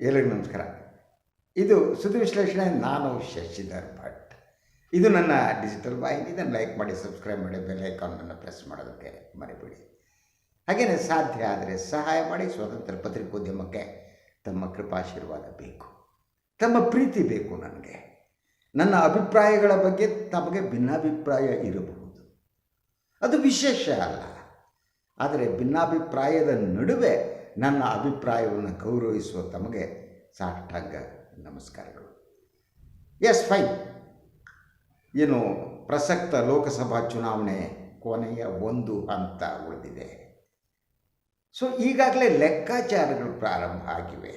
ಎಲ್ಲರಿಗೂ ನಮಸ್ಕಾರ. ಇದು ಸುದ್ದಿ ವಿಶ್ಲೇಷಣೆ. ನಾನು ಶಶಿಧರ್ ಭಟ್. ಇದು ನನ್ನ ಡಿಜಿಟಲ್ ವಾಹಿನಿ. ಇದನ್ನು ಲೈಕ್ ಮಾಡಿ ಸಬ್ಸ್ಕ್ರೈಬ್ ಮಾಡಿ ಬೆಲ್ ಐಕಾನನ್ನು ಪ್ರೆಸ್ ಮಾಡೋದಕ್ಕೆ ಮರಿಬೇಡಿ. ಹಾಗೆಯೇ ಸಾಧ್ಯ ಆದರೆ ಸಹಾಯ ಮಾಡಿ. ಸ್ವತಂತ್ರ ಪತ್ರಿಕೋದ್ಯಮಕ್ಕೆ ತಮ್ಮ ಕೃಪಾಶೀರ್ವಾದ ಬೇಕು. ತಮ್ಮ ಪ್ರೀತಿ ಬೇಕು ನನಗೆ. ನನ್ನ ಅಭಿಪ್ರಾಯಗಳ ಬಗ್ಗೆ ತಮಗೆ ಭಿನ್ನಾಭಿಪ್ರಾಯ ಇರಬಹುದು. ಅದು ವಿಶೇಷ ಅಲ್ಲ. ಆದರೆ ಭಿನ್ನಾಭಿಪ್ರಾಯದ ನಡುವೆ ನನ್ನ ಅಭಿಪ್ರಾಯವನ್ನು ಗೌರವಿಸುವ ತಮಗೆ ಸಾಷ್ಟಾಂಗ ನಮಸ್ಕಾರಗಳು. ಎಸ್ ಫೈನ್ ಏನು ಪ್ರಸಕ್ತ ಲೋಕಸಭಾ ಚುನಾವಣೆ ಕೊನೆಯ ಒಂದು ಹಂತ ಉಳಿದಿದೆ. ಸೊ ಈಗಾಗಲೇ ಲೆಕ್ಕಾಚಾರಗಳು ಪ್ರಾರಂಭ ಆಗಿವೆ.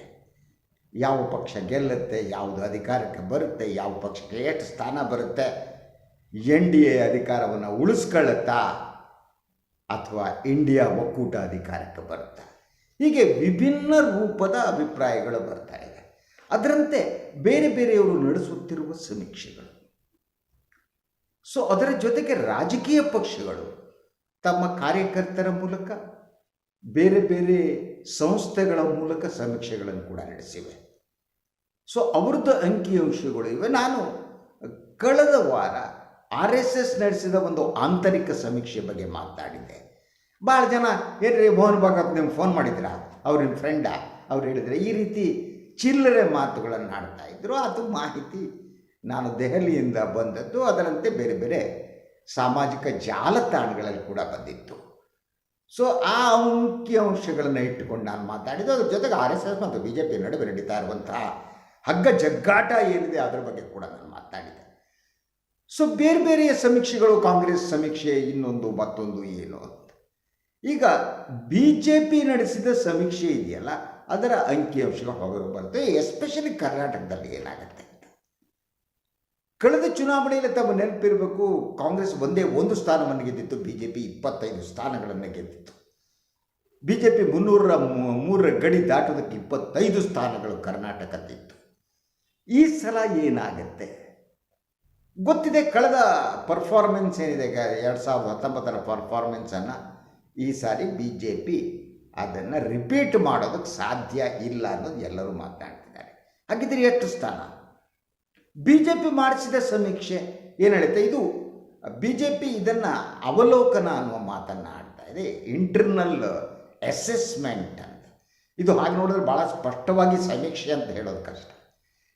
ಯಾವ ಪಕ್ಷ ಗೆಲ್ಲುತ್ತೆ, ಯಾವುದು ಅಧಿಕಾರಕ್ಕೆ ಬರುತ್ತೆ, ಯಾವ ಪಕ್ಷಕ್ಕೆ ಎಷ್ಟು ಸ್ಥಾನ ಬರುತ್ತೆ, ಎನ್ ಡಿ ಎ ಅಧಿಕಾರವನ್ನು ಉಳಿಸ್ಕೊಳ್ಳುತ್ತಾ ಅಥವಾ ಇಂಡಿಯಾ ಒಕ್ಕೂಟ ಅಧಿಕಾರಕ್ಕೆ ಬರುತ್ತಾ? ಹೀಗೆ ವಿಭಿನ್ನ ರೂಪದ ಅಭಿಪ್ರಾಯಗಳು ಬರ್ತಾ ಇದೆ. ಅದರಂತೆ ಬೇರೆ ಬೇರೆಯವರು ನಡೆಸುತ್ತಿರುವ ಸಮೀಕ್ಷೆಗಳು. ಸೊ ಅದರ ಜೊತೆಗೆ ರಾಜಕೀಯ ಪಕ್ಷಗಳು ತಮ್ಮ ಕಾರ್ಯಕರ್ತರ ಮೂಲಕ ಬೇರೆ ಬೇರೆ ಸಂಸ್ಥೆಗಳ ಮೂಲಕ ಸಮೀಕ್ಷೆಗಳನ್ನು ಕೂಡ ನಡೆಸಿವೆ. ಸೊ ಅವ್ರದ್ದು ಅಂಕಿಅಂಶಗಳು ಇವೆ. ನಾನು ಕಳೆದ ವಾರ ಆರ್ ಎಸ್ ಎಸ್ ನಡೆಸಿದ ಒಂದು ಆಂತರಿಕ ಸಮೀಕ್ಷೆ ಬಗ್ಗೆ ಮಾತನಾಡಿದ್ದೆ ಭಾಳ ಜನ, ಏನ್ರಿ ಭವನ್ ಭಾಗವತ್ ನಿಮ್ಗೆ ಫೋನ್ ಮಾಡಿದ್ರ? ಅವ್ರ ನಿಮ್ಮ ಫ್ರೆಂಡಾ ಅವ್ರು ಹೇಳಿದ್ರೆ, ಈ ರೀತಿ ಚಿಲ್ಲರೆ ಮಾತುಗಳನ್ನು ಆಡ್ತಾ ಇದ್ದರು ಅದು ಮಾಹಿತಿ ನಾನು ದೆಹಲಿಯಿಂದ ಬಂದದ್ದು. ಅದರಂತೆ ಬೇರೆ ಬೇರೆ ಸಾಮಾಜಿಕ ಜಾಲತಾಣಗಳಲ್ಲಿ ಕೂಡ ಬಂದಿತ್ತು. ಸೊ ಆ ಅಂಕಿಅಂಶಗಳನ್ನು ಇಟ್ಟುಕೊಂಡು ನಾನು ಮಾತಾಡಿದ್ದು. ಅದ್ರ ಜೊತೆಗೆ ಆರ್ ಎಸ್ ಎಸ್ ಮತ್ತು ಬಿ ಜೆ ಪಿ ನಡುವೆ ನಡೀತಾ ಇರುವಂತಹ ಹಗ್ಗ ಜಗ್ಗಾಟ ಏನಿದೆ ಅದರ ಬಗ್ಗೆ ಕೂಡ ನಾನು ಮಾತಾಡಿದೆ ಸೊ ಬೇರೆ ಬೇರೆಯ ಸಮೀಕ್ಷೆಗಳು, ಕಾಂಗ್ರೆಸ್ ಸಮೀಕ್ಷೆ, ಇನ್ನೊಂದು, ಮತ್ತೊಂದು ಏನು? ಈಗ ಬಿ ಜೆ ಪಿ ನಡೆಸಿದ ಸಮೀಕ್ಷೆ ಇದೆಯಲ್ಲ, ಅದರ ಅಂಕಿಅಂಶಗಳು ಹೊರಗೆ ಬರುತ್ತೆ. ಎಸ್ಪೆಷಲಿ ಕರ್ನಾಟಕದಲ್ಲಿ ಏನಾಗುತ್ತೆ? ಕಳೆದ ಚುನಾವಣೆಯಲ್ಲಿ ತಮ್ಮ ನೆನಪಿರಬೇಕು, ಕಾಂಗ್ರೆಸ್ ಒಂದೇ ಒಂದು ಸ್ಥಾನವನ್ನು ಗೆದ್ದಿತ್ತು ಬಿ ಜೆ ಪಿ ಇಪ್ಪತ್ತೈದು ಸ್ಥಾನಗಳನ್ನು ಗೆದ್ದಿತ್ತು. ಬಿ ಜೆ ಪಿ ಮುನ್ನೂರ ಮೂರರ ಗಡಿ ದಾಟೋದಕ್ಕೆ ಇಪ್ಪತ್ತೈದು ಸ್ಥಾನಗಳು ಕರ್ನಾಟಕದ್ದಿತ್ತು. ಈ ಸಲ ಏನಾಗುತ್ತೆ? ಗೊತ್ತಿದೆ, ಕಳೆದ ಪರ್ಫಾರ್ಮೆನ್ಸ್ ಏನಿದೆ, ಎರಡು ಸಾವಿರದ ಹತ್ತೊಂಬತ್ತರ ಪರ್ಫಾರ್ಮೆನ್ಸನ್ನು ಈ ಸಾರಿ ಬಿ ಜೆ ಪಿ ಅದನ್ನು ರಿಪೀಟ್ ಮಾಡೋದಕ್ಕೆ ಸಾಧ್ಯ ಇಲ್ಲ ಅನ್ನೋದು ಎಲ್ಲರೂ ಮಾತನಾಡ್ತಿದ್ದಾರೆ. ಹಾಗಿದ್ರೆ ಎಷ್ಟು ಸ್ಥಾನ? ಬಿ ಜೆ ಪಿ ಮಾಡಿಸಿದ ಸಮೀಕ್ಷೆ ಏನು ಹೇಳುತ್ತೆ ಇದು? ಬಿ ಜೆ ಪಿ ಇದನ್ನು ಅವಲೋಕನ ಅನ್ನುವ ಮಾತನ್ನು ಆಡ್ತಾ ಇದೆ. ಇಂಟರ್ನಲ್ ಅಸೆಸ್ಮೆಂಟ್ ಅಂತ. ಇದು ಹಾಗೆ ನೋಡಿದ್ರೆ ಭಾಳ ಸ್ಪಷ್ಟವಾಗಿ ಸಮೀಕ್ಷೆ ಅಂತ ಹೇಳೋದು ಕಷ್ಟ.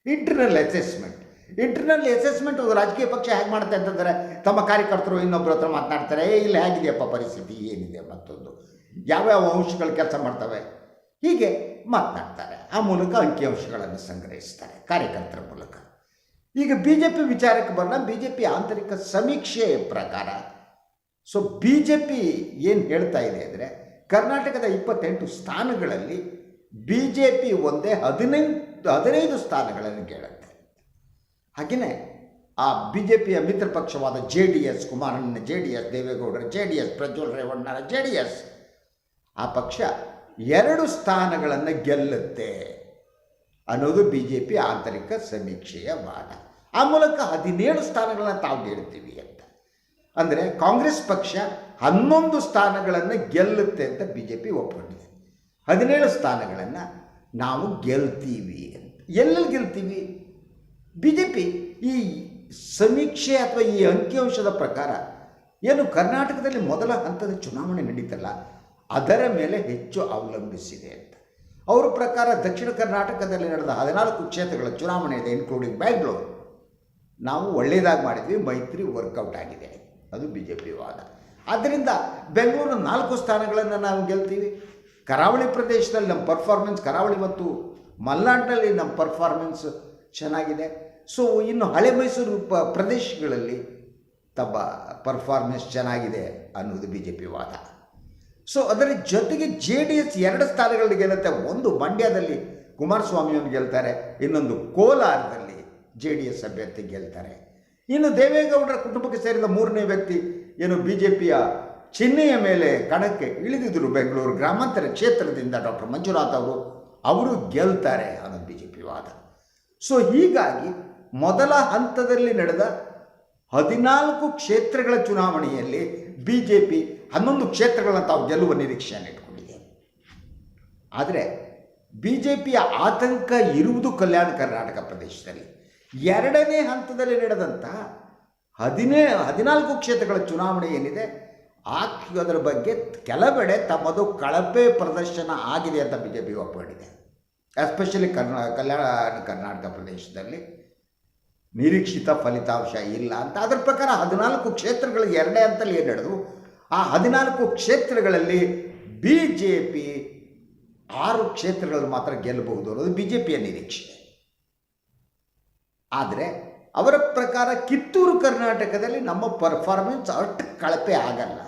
ಇಂಟರ್ನಲ್ ಅಸೆಸ್ಮೆಂಟ್ ಇಂಟರ್ನಲ್ ಅಸೆಸ್ಮೆಂಟ್ ರಾಜಕೀಯ ಪಕ್ಷ ಹೇಗೆ ಮಾಡುತ್ತೆ ಅಂತಂದರೆ ತಮ್ಮ ಕಾರ್ಯಕರ್ತರು ಇನ್ನೊಬ್ಬರ ಹತ್ರ ಮಾತನಾಡ್ತಾರೆ "ಏ, ಇಲ್ಲಿ ಹೇಗಿದೆಯಪ್ಪ ಪರಿಸ್ಥಿತಿ? ಏನಿದೆ? ಮತ್ತೊಂದು. ಯಾವ್ಯಾವ ಅಂಶಗಳು ಕೆಲಸ ಮಾಡ್ತವೆ? ಹೀಗೆ ಮಾತನಾಡ್ತಾರೆ. ಆ ಮೂಲಕ ಅಂಕಿಅಂಶಗಳನ್ನು ಸಂಗ್ರಹಿಸ್ತಾರೆ ಕಾರ್ಯಕರ್ತರ ಮೂಲಕ. ಈಗ ಬಿ ಜೆ ಪಿ ವಿಚಾರಕ್ಕೆ ಬರೋಣ. ಬಿ ಜೆ ಪಿ ಆಂತರಿಕ ಸಮೀಕ್ಷೆ ಪ್ರಕಾರ ಸೊ ಬಿ ಜೆ ಪಿ ಏನು ಹೇಳ್ತಾ ಇದೆ ಅಂದರೆ ಕರ್ನಾಟಕದ ಇಪ್ಪತ್ತೆಂಟು ಸ್ಥಾನಗಳಲ್ಲಿ ಬಿ ಜೆ ಪಿ ಒಂದೇ ಹದಿನೈದು ಹದಿನೈದು ಸ್ಥಾನಗಳನ್ನು ಕೇಳುತ್ತೆ ಹಾಗೆಯೇ ಆ ಬಿ ಜೆ ಪಿಯ ಮಿತ್ರ ಪಕ್ಷವಾದ ಜೆ ಡಿ ಎಸ್ ಕುಮಾರಣ್ಣನ ಜೆ ಡಿ ಎಸ್ ದೇವೇಗೌಡರ ಜೆ ಡಿ ಎಸ್ ಪ್ರಜ್ವಲ್ ರೇವಣ್ಣರ ಜೆ ಡಿ ಎಸ್ ಆ ಪಕ್ಷ ಎರಡು ಸ್ಥಾನಗಳನ್ನು ಗೆಲ್ಲುತ್ತೆ ಅನ್ನೋದು ಬಿ ಜೆ ಪಿ ಆಂತರಿಕ ಸಮೀಕ್ಷೆಯ ವಾದ. ಆ ಮೂಲಕ ಹದಿನೇಳು ಸ್ಥಾನಗಳನ್ನು ತಾವು ಗೆಲ್ತೀವಿ ಅಂತ. ಅಂದರೆ ಕಾಂಗ್ರೆಸ್ ಪಕ್ಷ ಹನ್ನೊಂದು ಸ್ಥಾನಗಳನ್ನು ಗೆಲ್ಲುತ್ತೆ ಅಂತ ಬಿ ಜೆ ಪಿ ಒಪ್ಪಿಕೊಂಡಿದೆ ಹದಿನೇಳು ಸ್ಥಾನಗಳನ್ನು ನಾವು ಗೆಲ್ತೀವಿ ಅಂತ. ಎಲ್ಲೆಲ್ಲಿ ಗೆಲ್ತೀವಿ? ಬಿ ಜೆ ಪಿ ಈ ಸಮೀಕ್ಷೆ ಅಥವಾ ಈ ಅಂಕಿಅಂಶದ ಪ್ರಕಾರ ಏನು ಕರ್ನಾಟಕದಲ್ಲಿ ಮೊದಲ ಹಂತದ ಚುನಾವಣೆ ನಡೀತಲ್ಲ, ಅದರ ಮೇಲೆ ಹೆಚ್ಚು ಅವಲಂಬಿಸಿದೆ ಅಂತ. ಅವರ ಪ್ರಕಾರ ದಕ್ಷಿಣ ಕರ್ನಾಟಕದಲ್ಲಿ ನಡೆದ ಹದಿನಾಲ್ಕು ಕ್ಷೇತ್ರಗಳ ಚುನಾವಣೆ ಇದೆ ಇನ್ಕ್ಲೂಡಿಂಗ್ ಬ್ಯಾಂಗ್ಳೂರು ನಾವು ಒಳ್ಳೆಯದಾಗಿ ಮಾಡಿದ್ವಿ, ಮೈತ್ರಿ ವರ್ಕೌಟ್ ಆಗಿದೆ. ಅದು ಬಿ ಜೆ ಪಿ ವಾದ. ಆದ್ದರಿಂದ ಬೆಂಗಳೂರು ನಾಲ್ಕು ಸ್ಥಾನಗಳನ್ನು ನಾವು ಗೆಲ್ತೀವಿ. ಕರಾವಳಿ ಪ್ರದೇಶದಲ್ಲಿ ನಮ್ಮ ಪರ್ಫಾರ್ಮೆನ್ಸ್ ಕರಾವಳಿ ಮತ್ತು ಮಲೆನಾಡಿನಲ್ಲಿ ನಮ್ಮ ಪರ್ಫಾರ್ಮೆನ್ಸ್ ಚೆನ್ನಾಗಿದೆ. ಸೊ ಇನ್ನು ಹಳೆ ಮೈಸೂರು ಪ ಪ್ರದೇಶಗಳಲ್ಲಿ ತಮ್ಮ ಪರ್ಫಾರ್ಮೆನ್ಸ್ ಚೆನ್ನಾಗಿದೆ ಅನ್ನೋದು ಬಿ ಜೆ ಪಿ ವಾದ. ಸೊ ಅದರ ಜೊತೆಗೆ ಜೆ ಡಿ ಎಸ್ ಎರಡು ಸ್ಥಾನಗಳಲ್ಲಿ ಗೆಲ್ಲುತ್ತೆ. ಒಂದು ಮಂಡ್ಯದಲ್ಲಿ ಕುಮಾರಸ್ವಾಮಿಯವರು ಗೆಲ್ತಾರೆ, ಇನ್ನೊಂದು ಕೋಲಾರದಲ್ಲಿ ಜೆ ಡಿ ಎಸ್ ಅಭ್ಯರ್ಥಿ ಗೆಲ್ತಾರೆ. ಇನ್ನು ದೇವೇಗೌಡರ ಕುಟುಂಬಕ್ಕೆ ಸೇರಿದ ಮೂರನೇ ವ್ಯಕ್ತಿ ಏನು ಬಿ ಜೆ ಪಿಯ ಚಿಹ್ನೆಯ ಮೇಲೆ ಕಣಕ್ಕೆ ಇಳಿದಿದ್ದರು ಬೆಂಗಳೂರು ಗ್ರಾಮಾಂತರ ಕ್ಷೇತ್ರದಿಂದ ಡಾಕ್ಟರ್ ಮಂಜುನಾಥ್ ಅವರು. ಅವರು ಗೆಲ್ತಾರೆ ಅನ್ನೋದು ಬಿ ಜೆ ಪಿ ವಾದ. ಸೊ ಹೀಗಾಗಿ ಮೊದಲ ಹಂತದಲ್ಲಿ ನಡೆದ ಹದಿನಾಲ್ಕು ಕ್ಷೇತ್ರಗಳ ಚುನಾವಣೆಯಲ್ಲಿ ಬಿ ಜೆ ಪಿ ಹನ್ನೊಂದು ಕ್ಷೇತ್ರಗಳನ್ನು ತಾವು ಗೆಲ್ಲುವ ನಿರೀಕ್ಷೆಯನ್ನು ಇಟ್ಕೊಂಡಿದೆ. ಆದರೆ ಬಿ ಜೆ ಪಿಯ ಆತಂಕ ಇರುವುದು ಕಲ್ಯಾಣ ಕರ್ನಾಟಕ ಪ್ರದೇಶದಲ್ಲಿ. ಎರಡನೇ ಹಂತದಲ್ಲಿ ನಡೆದಂತಹ ಹದಿನೇ, ಹದಿನಾಲ್ಕು ಕ್ಷೇತ್ರಗಳ ಚುನಾವಣೆ ಏನಿದೆ ಆ ಅದರ ಬಗ್ಗೆ ಕೆಲವೆಡೆ ತಮ್ಮದು ಕಳಪೆ ಪ್ರದರ್ಶನ ಆಗಿದೆ ಅಂತ ಬಿ ಜೆ ಪಿ ಒಪ್ಪಿಕೊಂಡಿದೆ ಎಸ್ಪೆಷಲಿ ಕರ್ನಾ ಕಲ್ಯಾಣ ಕರ್ನಾಟಕ ಪ್ರದೇಶದಲ್ಲಿ ನಿರೀಕ್ಷಿತ ಫಲಿತಾಂಶ ಇಲ್ಲ ಅಂತ. ಅದರ ಪ್ರಕಾರ ಹದಿನಾಲ್ಕು ಕ್ಷೇತ್ರಗಳು ಎರಡೇ ಅಂತಲ್ಲಿ ಏನು ನಡೆದು ಆ ಹದಿನಾಲ್ಕು ಕ್ಷೇತ್ರಗಳಲ್ಲಿ ಬಿ ಜೆ ಪಿ ಆರು ಕ್ಷೇತ್ರಗಳು ಮಾತ್ರ ಗೆಲ್ಲಬಹುದು ಅನ್ನೋದು ಬಿ ಜೆ ಪಿಯ ನಿರೀಕ್ಷೆ. ಆದರೆ ಅವರ ಪ್ರಕಾರ ಕಿತ್ತೂರು ಕರ್ನಾಟಕದಲ್ಲಿ ನಮ್ಮ ಪರ್ಫಾರ್ಮೆನ್ಸ್ ಅಷ್ಟು ಕಳಪೆ ಆಗಲ್ಲ.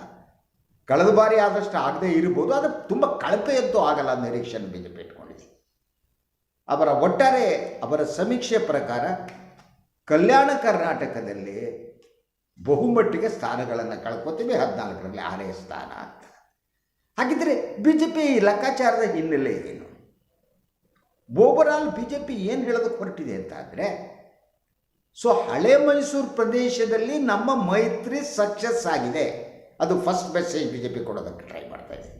ಕಳೆದ ಬಾರಿ ಆದಷ್ಟು ಆಗದೇ ಇರ್ಬೋದು, ಆದರೆ ತುಂಬ ಕಳಪೆ ಅಂತೂ ಆಗಲ್ಲ ನಿರೀಕ್ಷೆ ಬಿ ಜೆ ಪಿ ಅವರ ಒಟ್ಟಾರೆ ಅವರ ಸಮೀಕ್ಷೆ ಪ್ರಕಾರ ಕಲ್ಯಾಣ ಕರ್ನಾಟಕದಲ್ಲಿ ಬಹುಮಟ್ಟಿಗೆ ಸ್ಥಾನಗಳನ್ನು ಕಳ್ಕೊತೀವಿ, ಹದಿನಾಲ್ಕರಲ್ಲಿ ಆರೇ ಸ್ಥಾನ ಅಂತ. ಹಾಗಿದ್ರೆ ಬಿ ಜೆ ಪಿ ಲೆಕ್ಕಾಚಾರದ ಹಿನ್ನೆಲೆ ಏನು? ಆಲ್ ಬಿ ಜೆ ಪಿ ಏನು ಹೇಳೋದಕ್ಕೆ ಹೊರಟಿದೆ ಅಂತ ಅಂದರೆ ಸೊ ಹಳೆ ಮೈಸೂರು ಪ್ರದೇಶದಲ್ಲಿ ನಮ್ಮ ಮೈತ್ರಿ ಸಕ್ಸಸ್ ಆಗಿದೆ. ಅದು first message B J P ಕೊಡೋದಕ್ಕೆ ಟ್ರೈ ಮಾಡ್ತಾ ಇದೆ.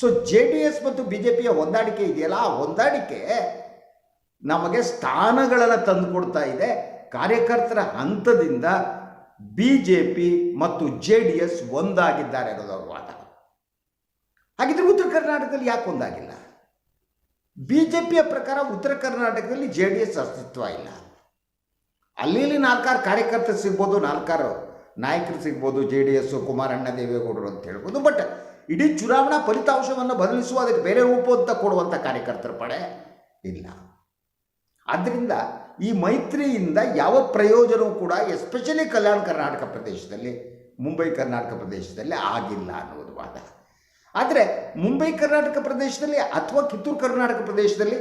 ಸೊ ಜೆ ಡಿ ಎಸ್ ಮತ್ತು ಬಿ ಜೆ ಪಿಯ ಹೊಂದಾಣಿಕೆ ಇದೆಯಲ್ಲ? ಆ ಹೊಂದಾಣಿಕೆ ನಮಗೆ ಸ್ಥಾನಗಳನ್ನು ತಂದುಕೊಡ್ತಾ ಇದೆ. ಕಾರ್ಯಕರ್ತರ ಹಂತದಿಂದ ಬಿ ಜೆ ಪಿ ಮತ್ತು ಜೆ ಡಿ ಎಸ್ ಒಂದಾಗಿದ್ದಾರೆ ಅನ್ನೋದು ಅವ್ರ ವಾದ ಹಾಗಿದ್ರೆ ಉತ್ತರ ಕರ್ನಾಟಕದಲ್ಲಿ ಯಾಕೆ ಒಂದಾಗಿಲ್ಲ? ಬಿ ಜೆ ಪಿಯ ಪ್ರಕಾರ ಉತ್ತರ ಕರ್ನಾಟಕದಲ್ಲಿ ಜೆ ಡಿ ಎಸ್ ಅಸ್ತಿತ್ವ ಇಲ್ಲ. ಅಲ್ಲಿ ನಾಲ್ಕಾರು ಕಾರ್ಯಕರ್ತರು ಸಿಗ್ಬೋದು, ನಾಲ್ಕಾರು ನಾಯಕರು ಸಿಗ್ಬೋದು ಜೆ ಡಿ ಎಸ್ ಕುಮಾರಣ್ಣ ದೇವೇಗೌಡರು ಅಂತ ಹೇಳ್ಬೋದು. ಬಟ್ ಇಡೀ ಚುನಾವಣಾ ಫಲಿತಾಂಶವನ್ನು ಬದಲಿಸುವ ಅದಕ್ಕೆ ಬೇರೆ ರೂಪ ಅಂತ ಕೊಡುವಂಥ ಕಾರ್ಯಕರ್ತರ ಪಡೆ ಇಲ್ಲ. ಆದ್ದರಿಂದ ಈ ಮೈತ್ರಿಯಿಂದ ಯಾವ ಪ್ರಯೋಜನವೂ ಕೂಡ ಎಸ್ಪೆಷಲಿ ಕಲ್ಯಾಣ ಕರ್ನಾಟಕ ಪ್ರದೇಶದಲ್ಲಿ, ಮುಂಬೈ ಕರ್ನಾಟಕ ಪ್ರದೇಶದಲ್ಲಿ ಆಗಿಲ್ಲ ಅನ್ನೋದು ವಾದ. ಆದರೆ ಮುಂಬೈ ಕರ್ನಾಟಕ ಪ್ರದೇಶದಲ್ಲಿ ಅಥವಾ ಕಿತ್ತೂರು ಕರ್ನಾಟಕ ಪ್ರದೇಶದಲ್ಲಿ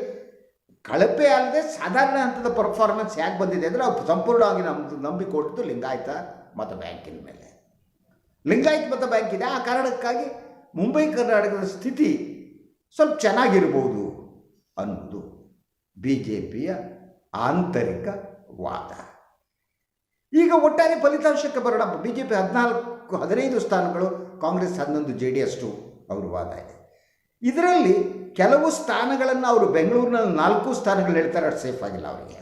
ಕಳಪೆ ಅಲ್ಲದೆ ಸಾಧಾರಣ ಹಂತದ ಪರ್ಫಾರ್ಮೆನ್ಸ್ ಯಾಕೆ ಬಂದಿದೆ ಅಂದರೆ ಅವ್ರು ಸಂಪೂರ್ಣವಾಗಿ ನಮ್ಮದು ನಂಬಿಕೊಟ್ಟಿದ್ದು ಲಿಂಗಾಯತ ಮತ ಬ್ಯಾಂಕಿನ ಮೇಲೆ. ಲಿಂಗಾಯತ ಮತ ಬ್ಯಾಂಕ್ ಇದೆ. ಆ ಕಾರಣಕ್ಕಾಗಿ ಮುಂಬೈ ಕರ್ನಾಟಕದ ಸ್ಥಿತಿ ಸ್ವಲ್ಪ ಚೆನ್ನಾಗಿರ್ಬೋದು ಅನ್ನೋದು ಬಿ ಜೆ ಪಿಯ ಆಂತರಿಕ ವಾದ. ಈಗ ಒಟ್ಟಾರೆ ಫಲಿತಾಂಶಕ್ಕೆ ಬರೋಣ. ಬಿ ಜೆ ಪಿ ಹದಿನಾಲ್ಕು, ಹದಿನೈದು ಸ್ಥಾನಗಳು, ಕಾಂಗ್ರೆಸ್ ಹನ್ನೊಂದು ಜೆ ಡಿ ಎಸ್ ಟು ಅವ್ರ ವಾದ ಇದೆ. ಇದರಲ್ಲಿ ಕೆಲವು ಸ್ಥಾನಗಳನ್ನು ಅವರು ಬೆಂಗಳೂರಿನಲ್ಲಿ ನಾಲ್ಕು ಸ್ಥಾನಗಳು ಹೇಳ್ತಾರೆ, ಅದು ಸೇಫ್ ಆಗಿಲ್ಲ ಅವರಿಗೆ.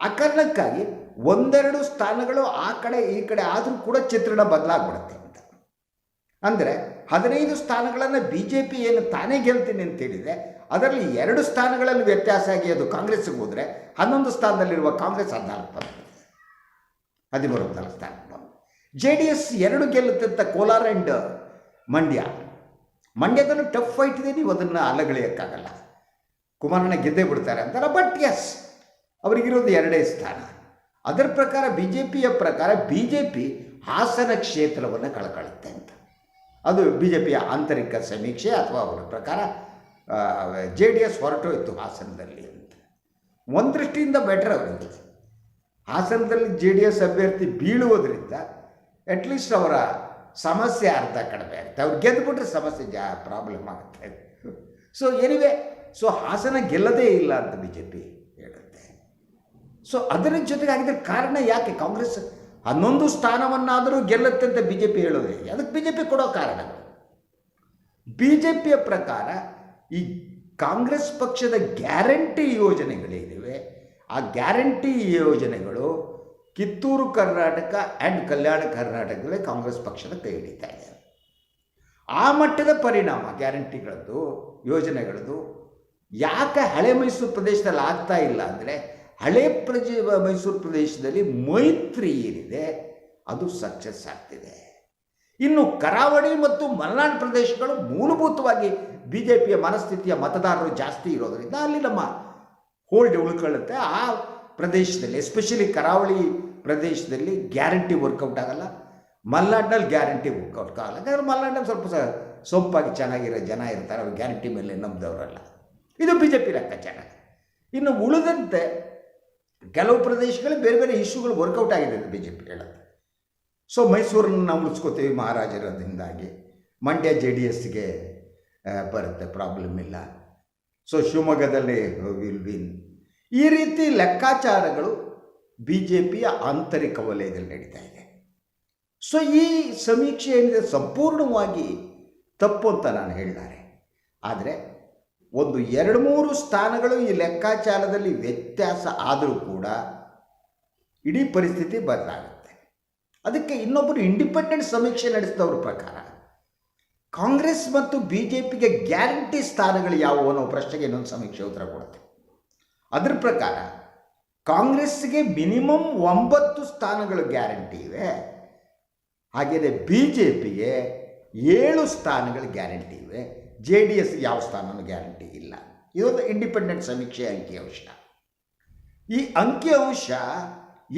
ಆ ಕಾರಣಕ್ಕಾಗಿ ಒಂದೆರಡು ಸ್ಥಾನಗಳು ಆ ಕಡೆ, ಈ ಕಡೆ ಆದರೂ ಕೂಡ ಚಿತ್ರಣ ಬದಲಾಗ್ಬಿಡುತ್ತೆ ಅಂತ. ಅಂದರೆ ಹದಿನೈದು ಸ್ಥಾನಗಳನ್ನು ಬಿ ಜೆ ಪಿ ಏನು ತಾನೇ ಗೆಲ್ತೀನಿ ಅಂತ ಹೇಳಿದೆ ಅದರಲ್ಲಿ ಎರಡು ಸ್ಥಾನಗಳಲ್ಲಿ ವ್ಯತ್ಯಾಸ ಆಗಿ ಅದು ಕಾಂಗ್ರೆಸ್ಗೆ ಹೋದರೆ ಹನ್ನೊಂದು ಸ್ಥಾನದಲ್ಲಿರುವ ಕಾಂಗ್ರೆಸ್ ಹದಿನಾಲ್ಕು ಹದಿಮೂರು ಹದಿನಾಲ್ಕು ಸ್ಥಾನ. ಜೆ ಡಿ ಎಸ್ ಎರಡು ಗೆಲ್ಲುತ್ತಂತ ಕೋಲಾರ ಆ್ಯಂಡ್ ಮಂಡ್ಯ. ಮಂಡ್ಯದಲ್ಲೂ ಟಫ್ ಫೈಟ್ ಇದೆ, ನೀವು ಅದನ್ನು ಅಲಗಳೆಯೋಕ್ಕಾಗಲ್ಲ ಕುಮಾರಣ್ಣ ಗೆದ್ದೇ ಬಿಡ್ತಾರೆ ಅಂತಾರೆ ಬಟ್ ಎಸ್ ಅವರಿಗಿರೋದು ಎರಡೇ ಸ್ಥಾನ. ಅದರ ಪ್ರಕಾರ ಬಿ ಜೆ ಪಿಯ ಪ್ರಕಾರ ಬಿ ಜೆ ಪಿ ಹಾಸನ ಕ್ಷೇತ್ರವನ್ನು ಕಳ್ಕೊಳ್ಳುತ್ತೆ ಅಂತ. ಅದು ಬಿ ಜೆ ಪಿಯ ಆಂತರಿಕ ಸಮೀಕ್ಷೆ ಅಥವಾ ಅವರ ಪ್ರಕಾರ ಜೆ ಡಿ ಎಸ್ ಹೊರಟೋಯ್ತು ಹಾಸನದಲ್ಲಿ ಅಂತ. ಒಂದು ದೃಷ್ಟಿಯಿಂದ ಬೆಟರ್ ಅವರಿಗೆ ಹಾಸನದಲ್ಲಿ ಜೆ ಡಿ ಎಸ್ ಅಭ್ಯರ್ಥಿ ಬೀಳುವುದರಿಂದ ಅಟ್ಲೀಸ್ಟ್ ಅವರ ಸಮಸ್ಯೆ ಅರ್ಧ ಕಡಿಮೆ ಆಗುತ್ತೆ. ಅವ್ರು ಗೆದ್ದುಬಿಟ್ರೆ ಸಮಸ್ಯೆ ಜಾ ಪ್ರಾಬ್ಲಮ್ ಆಗುತ್ತೆ. ಸೊ ಎನಿವೆ ಸೊ ಹಾಸನ ಗೆಲ್ಲದೇ ಇಲ್ಲ ಅಂತ ಬಿ ಜೆ ಪಿ ಹೇಳುತ್ತೆ. ಸೊ ಅದರ ಜೊತೆಗೆ ಆಗಿದ್ರೆ ಕಾರಣ ಯಾಕೆ? ಕಾಂಗ್ರೆಸ್ ಹನ್ನೊಂದು ಸ್ಥಾನವನ್ನಾದರೂ ಗೆಲ್ಲುತ್ತೆ ಅಂತ ಬಿ ಜೆ ಪಿ ಹೇಳೋದೇ ಅದಕ್ಕೆ ಬಿ ಜೆ ಪಿ ಕೊಡೋ ಕಾರಣ. ಬಿ ಜೆ ಪಿಯ ಪ್ರಕಾರ ಈ ಕಾಂಗ್ರೆಸ್ ಪಕ್ಷದ ಗ್ಯಾರಂಟಿ ಯೋಜನೆಗಳೇನಿವೆ ಆ ಗ್ಯಾರಂಟಿ ಯೋಜನೆಗಳು ಕಿತ್ತೂರು ಕರ್ನಾಟಕ ಆ್ಯಂಡ್ ಕಲ್ಯಾಣ ಕರ್ನಾಟಕದಲ್ಲಿ ಕಾಂಗ್ರೆಸ್ ಪಕ್ಷದ ಕೈ ಹಿಡಿತಾ ಇದೆ ಆ ಮಟ್ಟದ ಪರಿಣಾಮ ಗ್ಯಾರಂಟಿಗಳದ್ದು, ಯೋಜನೆಗಳದ್ದು ಯಾಕೆ ಹಳೆ ಮೈಸೂರು ಪ್ರದೇಶದಲ್ಲಿ ಆಗ್ತಾ ಇಲ್ಲ ಅಂದರೆ ಹಳೆ ಪ್ರಜೆ ಮೈಸೂರು ಪ್ರದೇಶದಲ್ಲಿ ಮೈತ್ರಿ ಏನಿದೆ, ಅದು ಸಕ್ಸಸ್ ಆಗ್ತಿದೆ. ಇನ್ನು ಕರಾವಳಿ ಮತ್ತು ಮಲೆನಾಡು ಪ್ರದೇಶಗಳು ಮೂಲಭೂತವಾಗಿ ಬಿ ಜೆ ಪಿಯ ಮನಸ್ಥಿತಿಯ ಮತದಾರರು ಜಾಸ್ತಿ ಇರೋದರಿಂದ ಅಲ್ಲಿ ನಮ್ಮ ಹೋಲ್ಡ್ ಉಳ್ಕೊಳ್ಳುತ್ತೆ. ಆ ಪ್ರದೇಶದಲ್ಲಿ ಎಸ್ಪೆಷಲಿ ಕರಾವಳಿ ಪ್ರದೇಶದಲ್ಲಿ ಗ್ಯಾರಂಟಿ ವರ್ಕೌಟ್ ಆಗಲ್ಲ. ಮಲೆನಾಡಿನಲ್ಲಿ ಗ್ಯಾರಂಟಿ ವರ್ಕೌಟ್ ಆಗಲ್ಲ. ಯಾಕಂದ್ರೆ ಮಲೆನಾಡಿನಲ್ಲಿ ಸ್ವಲ್ಪ ಸೊಂಪಾಗಿ ಚೆನ್ನಾಗಿರೋ ಜನ ಇರ್ತಾರೆ, ಅವ್ರು ಗ್ಯಾರಂಟಿ ಮೇಲೆ ನಂಬಿದವರಲ್ಲ. ಇದು ಬಿ ಜೆ ಪಿ ಲೆಕ್ಕಾಚಾರ. ಇನ್ನು ಉಳಿದಂತೆ ಕೆಲವು ಪ್ರದೇಶಗಳಲ್ಲಿ ಬೇರೆ ಬೇರೆ ಇಶ್ಯೂಗಳು ವರ್ಕೌಟ್ ಆಗಿದೆ ಬಿ ಜೆ ಪಿ ಹೇಳುತ್ತೆ. ಸೊ ಮೈಸೂರನ್ನು ನಾವು ಉಳಿಸ್ಕೋತೀವಿ ಮಹಾರಾಜರದಿಂದಾಗಿ ಮಂಡ್ಯ ಜೆ ಡಿ ಎಸ್ಗೆ ಬರುತ್ತೆ ಪ್ರಾಬ್ಲಮ್ ಇಲ್ಲ. ಸೊ ಶಿವಮೊಗ್ಗದಲ್ಲಿ ವಿಲ್ ವಿನ್ ಈ ರೀತಿ ಲೆಕ್ಕಾಚಾರಗಳು ಬಿ ಜೆ ಪಿಯ ಆಂತರಿಕ ವಲಯದಲ್ಲಿ ನಡೀತಾ ಇದೆ. ಸೊ ಈ ಸಮೀಕ್ಷೆ ಏನಿದೆ, ಸಂಪೂರ್ಣವಾಗಿ ತಪ್ಪು ಅಂತ ನಾನು ಹೇಳಿದ್ದಾರೆ ಆದರೆ ಒಂದು ಎರಡು ಮೂರು ಸ್ಥಾನಗಳು ಈ ಲೆಕ್ಕಾಚಾರದಲ್ಲಿ ವ್ಯತ್ಯಾಸ ಆದರೂ ಕೂಡ ಇಡೀ ಪರಿಸ್ಥಿತಿ ಬದಲಾಗುತ್ತೆ. ಅದಕ್ಕೆ ಇನ್ನೊಬ್ಬರು ಇಂಡಿಪೆಂಡೆಂಟ್ ಸಮೀಕ್ಷೆ ನಡೆಸಿದವ್ರ ಪ್ರಕಾರ ಕಾಂಗ್ರೆಸ್ ಮತ್ತು ಬಿ ಜೆ ಪಿಗೆ ಗ್ಯಾರಂಟಿ ಸ್ಥಾನಗಳು ಯಾವುವು ಅನ್ನೋ ಪ್ರಶ್ನೆಗೆ ಇನ್ನೊಂದು ಸಮೀಕ್ಷೆ ಉತ್ತರ ಕೊಡುತ್ತೆ. ಅದರ ಪ್ರಕಾರ ಕಾಂಗ್ರೆಸ್ಗೆ ಮಿನಿಮಮ್ ಒಂಬತ್ತು ಸ್ಥಾನಗಳು ಗ್ಯಾರಂಟಿ ಇವೆ. ಹಾಗೆಯೇ ಬಿ ಜೆ ಪಿಗೆ ಏಳು ಸ್ಥಾನಗಳು ಗ್ಯಾರಂಟಿ ಇವೆ. ಜೆ ಡಿ ಎಸ್ ಯಾವ ಸ್ಥಾನನೂ ಗ್ಯಾರಂಟಿ ಇಲ್ಲ. ಇದೊಂದು ಇಂಡಿಪೆಂಡೆಂಟ್ ಸಮೀಕ್ಷೆ ಅಂಕಿಅಂಶ ಈ ಅಂಕಿಅಂಶ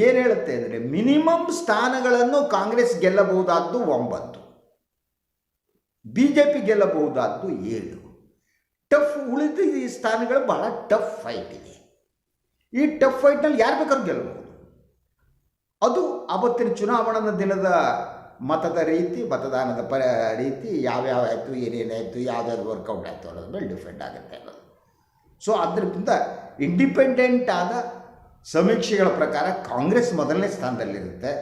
ಏನು ಹೇಳುತ್ತೆ ಅಂದರೆ ಮಿನಿಮಮ್ ಸ್ಥಾನಗಳನ್ನು ಕಾಂಗ್ರೆಸ್ ಗೆಲ್ಲಬಹುದಾದ್ದು ಒಂಬತ್ತು. ಬಿ ಜೆ ಪಿ ಗೆಲ್ಲಬಹುದಾದ್ದು ಏಳು. ಟಫ್ ಉಳಿದ ಈ ಸ್ಥಾನಗಳು ಬಹಳ ಟಫ್ ಫೈಟ್ ಇದೆ. ಈ ಟಫ್ ಫೈಟ್ನಲ್ಲಿ ಯಾರು ಬೇಕಾದ್ರೂ ಗೆಲ್ಲಬಹುದು. ಅದು ಆವತ್ತಿನ ಚುನಾವಣಾ ದಿನದ ಮತದ ರೀತಿ, ಮತದಾನದ ಪ ರೀತಿ ಯಾವ್ಯಾವ ಆಯಿತು ಏನೇನಾಯಿತು ಯಾವ್ದಾದ್ರು ವರ್ಕೌಟ್ ಆಯಿತು ಅನ್ನೋದ್ರ ಮೇಲೆ ಡಿಪೆಂಡ್ ಆಗುತ್ತೆ ಅನ್ನೋದು. ಸೊ ಅದರಿಂದ ಇಂಡಿಪೆಂಡೆಂಟ್ ಆದ ಸಮೀಕ್ಷೆಗಳ ಪ್ರಕಾರ ಕಾಂಗ್ರೆಸ್ ಮೊದಲನೇ ಸ್ಥಾನದಲ್ಲಿರುತ್ತೆ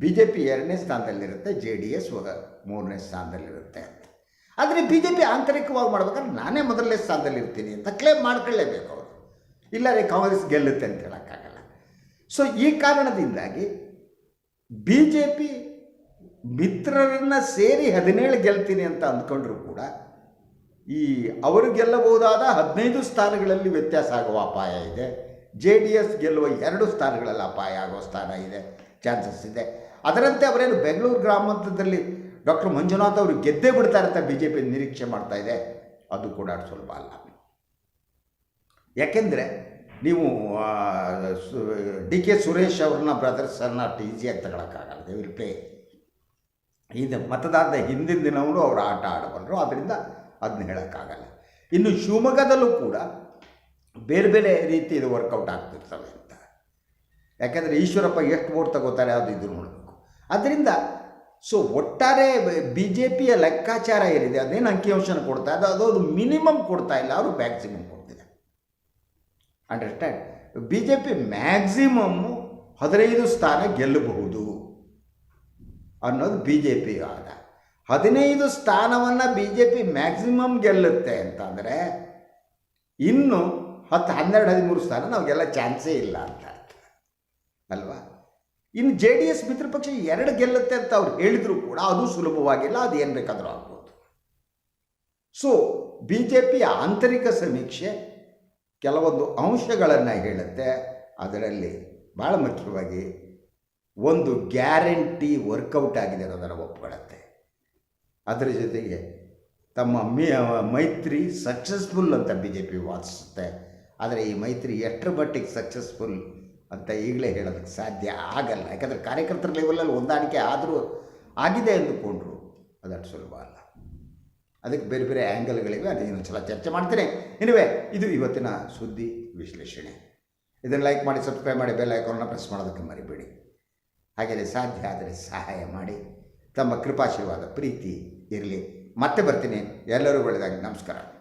ಬಿ ಜೆ ಪಿ ಎರಡನೇ ಸ್ಥಾನದಲ್ಲಿರುತ್ತೆ ಜೆ ಡಿ ಎಸ್ ಮೂರನೇ ಸ್ಥಾನದಲ್ಲಿರುತ್ತೆ ಅಂತ. ಆದರೆ ಬಿ ಜೆ ಪಿ ಆಂತರಿಕವಾಗಿ ಮಾಡ್ಬೇಕಾದ್ರೆ ನಾನೇ ಮೊದಲನೇ ಸ್ಥಾನದಲ್ಲಿರ್ತೀನಿ ಅಂತ ಕ್ಲೇಮ್ ಮಾಡ್ಕೊಳ್ಳೇಬೇಕು ಅವರು. ಇಲ್ಲ ರೀ ಕಾಂಗ್ರೆಸ್ ಗೆಲ್ಲುತ್ತೆ ಅಂತ ಹೇಳೋಕ್ಕಾಗಲ್ಲ. ಸೊ ಈ ಕಾರಣದಿಂದಾಗಿ ಬಿ ಜೆ ಪಿ ಮಿತ್ರರನ್ನ ಸೇರಿ ಹದಿನೇಳು ಗೆಲ್ತೀನಿ ಅಂತ ಅಂದ್ಕೊಂಡ್ರು ಕೂಡ ಈ ಅವರು ಗೆಲ್ಲಬಹುದಾದ ಹದಿನೈದು ಸ್ಥಾನಗಳಲ್ಲಿ ವ್ಯತ್ಯಾಸ ಆಗುವ ಅಪಾಯ ಇದೆ. ಜೆ ಡಿ ಎಸ್ ಗೆಲ್ಲುವ ಎರಡು ಸ್ಥಾನಗಳಲ್ಲಿ ಅಪಾಯ ಆಗೋ ಸ್ಥಾನ ಇದೆ, ಚಾನ್ಸಸ್ ಇದೆ. ಅದರಂತೆ ಅವರೇನು ಬೆಂಗಳೂರು ಗ್ರಾಮಾಂತರದಲ್ಲಿ ಡಾಕ್ಟರ್ ಮಂಜುನಾಥ್ ಅವರು ಗೆದ್ದೇ ಬಿಡ್ತಾರೆ ಅಂತ ಬಿ ಜೆ ಪಿ ನಿರೀಕ್ಷೆ ಮಾಡ್ತಾ ಇದೆ, ಅದು ಕೂಡ ಸುಲಭ ಅಲ್ಲ. ಯಾಕೆಂದರೆ ನೀವು ಡಿ ಕೆ ಸುರೇಶ್ ಅವ್ರನ್ನ ಬ್ರದರ್ಸನ್ನ ಈಸಿಯಾಗಿ ತಗೊಳಕ್ಕಾಗಲ್ಲ ದೇ ವಿಲ್ ಇದು ಮತದಾನದ ಹಿಂದಿನ ದಿನವೂ ಅವರು ಆಟ ಆಡಬಲ್ಲರು ಆದ್ದರಿಂದ ಅದನ್ನ ಹೇಳೋಕ್ಕಾಗಲ್ಲ. ಇನ್ನು ಶಿವಮೊಗ್ಗದಲ್ಲೂ ಕೂಡ ಬೇರೆ ಬೇರೆ ರೀತಿ ಇದು ವರ್ಕೌಟ್ ಆಗ್ತಿರ್ತವೆ ಅಂತ. ಯಾಕೆಂದರೆ ಈಶ್ವರಪ್ಪ ಎಷ್ಟು ಓಟ್ ತಗೋತಾರೆ ಅದು ಇದು ನೋಡಬೇಕು. ಅದರಿಂದ ಸೊ ಒಟ್ಟಾರೆ ಬಿ ಜೆ ಪಿಯ ಲೆಕ್ಕಾಚಾರ ಏನಿದೆ, ಅದೇನು ಅಂಕಿಅಂಶನ ಕೊಡ್ತಾ ಇದೆ, ಅದು ಅದು ಮಿನಿಮಮ್ ಕೊಡ್ತಾ ಇಲ್ಲ, ಅವರು ಮ್ಯಾಕ್ಸಿಮಮ್ ಕೊಡ್ತಿದೆ understand B J P maximum ಹದಿನೈದು ಸ್ಥಾನ ಗೆಲ್ಲಬಹುದು. ಅನ್ನೋದು ಬಿ ಜೆ ಪಿ ವಾದ. ಹದಿನೈದು ಸ್ಥಾನವನ್ನು ಬಿ ಜೆ ಪಿ ಮ್ಯಾಕ್ಸಿಮಮ್ ಗೆಲ್ಲುತ್ತೆ ಅಂತಂದರೆ ಇನ್ನು ಹತ್ತು, ಹನ್ನೆರಡು, ಹದಿಮೂರು ಸ್ಥಾನ ನಾವು ಚಾನ್ಸೇ ಇಲ್ಲ ಅಂತ ಅಲ್ವಾ? ಇನ್ನು ಜೆ ಡಿ ಎಸ್ ಮಿತ್ರ ಪಕ್ಷ ಎರಡು ಗೆಲ್ಲುತ್ತೆ ಅಂತ ಅವ್ರು ಹೇಳಿದ್ರು ಕೂಡ ಅದು ಸುಲಭವಾಗಿಲ್ಲ, ಅದು ಏನು ಬೇಕಾದರೂ ಆಗ್ಬೋದು. ಸೊ ಬಿ ಜೆ ಪಿಯ ಆಂತರಿಕ ಸಮೀಕ್ಷೆ ಕೆಲವೊಂದು ಅಂಶಗಳನ್ನು ಹೇಳುತ್ತೆ. ಅದರಲ್ಲಿ ಭಾಳ ಮುಖ್ಯವಾಗಿ ಒಂದು ಗ್ಯಾರಂಟಿ ವರ್ಕೌಟ್ ಆಗಿದೆ ಅನ್ನೋದನ್ನು ಒಪ್ಕೊಳ್ಳುತ್ತೆ. ಅದರ ಜೊತೆಗೆ ತಮ್ಮ ಮೈತ್ರಿ ಸಕ್ಸಸ್ಫುಲ್ ಅಂತ ಬಿ ಜೆ ಪಿ ವಾದಿಸುತ್ತೆ. ಆದರೆ ಈ ಮೈತ್ರಿ ಎಷ್ಟರ ಮಟ್ಟಿಗೆ ಸಕ್ಸಸ್ಫುಲ್ ಅಂತ ಈಗಲೇ ಹೇಳೋದಕ್ಕೆ ಸಾಧ್ಯ ಆಗಲ್ಲ. ಯಾಕಂದರೆ ಕಾರ್ಯಕರ್ತರ ಲೆವೆಲಲ್ಲಿ ಹೊಂದಾಣಿಕೆ ಆದರೂ ಆಗಿದೆ ಅಂದುಕೊಂಡ್ರು. ಅದಷ್ಟು ಸುಲಭ ಅಲ್ಲ. ಅದಕ್ಕೆ ಬೇರೆ ಬೇರೆ ಆ್ಯಂಗಲ್ಗಳಿವೆ ಅದು ಇನ್ನೊಂದು ಸಲ ಚರ್ಚೆ ಮಾಡ್ತೇನೆ. ಇನ್ನುವೆ ಇದು ಇವತ್ತಿನ ಸುದ್ದಿ ವಿಶ್ಲೇಷಣೆ. ಇದನ್ನು ಲೈಕ್ ಮಾಡಿ ಸಬ್ಸ್ಕ್ರೈಬ್ ಮಾಡಿ ಬೆಲ್ ಐಕಾನ್ನ ಪ್ರೆಸ್ ಮಾಡೋದಕ್ಕೆ ಮರಿಬೇಡಿ. ಹಾಗೆಯೇ ಸಾಧ್ಯ ಆದರೆ ಸಹಾಯ ಮಾಡಿ. ತಮ್ಮ ಕೃಪಾಶೀರ್ವಾದ ಪ್ರೀತಿ ಇರಲಿ. ಮತ್ತೆ ಬರ್ತೀನಿ. ಎಲ್ಲರೂ ಒಳ್ಳೆಯದಾಗಿ ನಮಸ್ಕಾರ.